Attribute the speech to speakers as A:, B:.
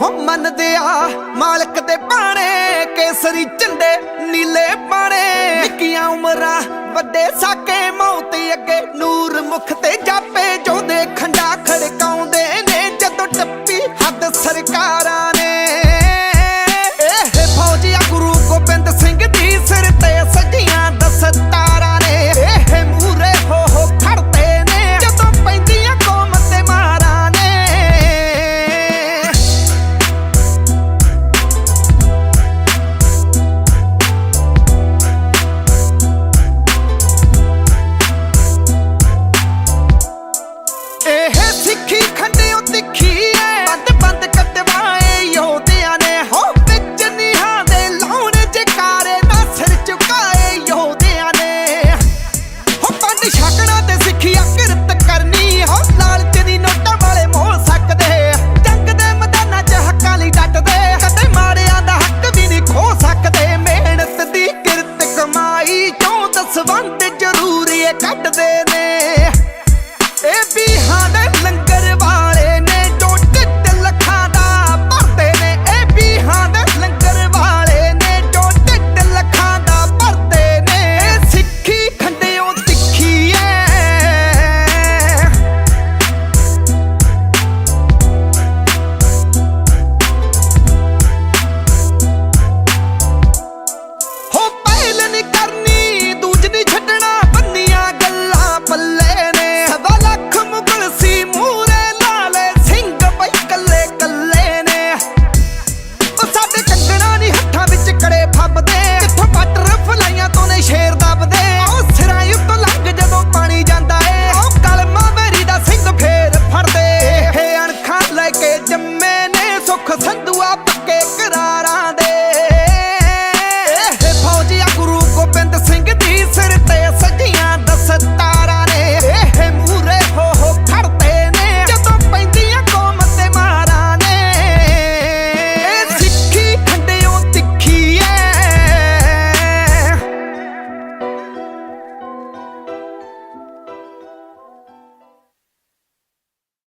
A: ਹੋ ਆ ਮਾਲਕ ਦੇ ਪਾਣੇ ਕੇਸਰੀ ਝੰਡੇ ਨੀਲੇ ਬਾਣੇ। ਨਿੱਕੀਆਂ ਉਮਰਾਂ ਵੱਡੇ ਸਾਕੇ, ਮੌਤ ਅੱਗੇ ਨੂਰ ਮੁਖ ਤੇ ਜਾਪੇ ਜੋਦੇ ਖੰਡਾ ਖੜਕਾਉਂਦੇ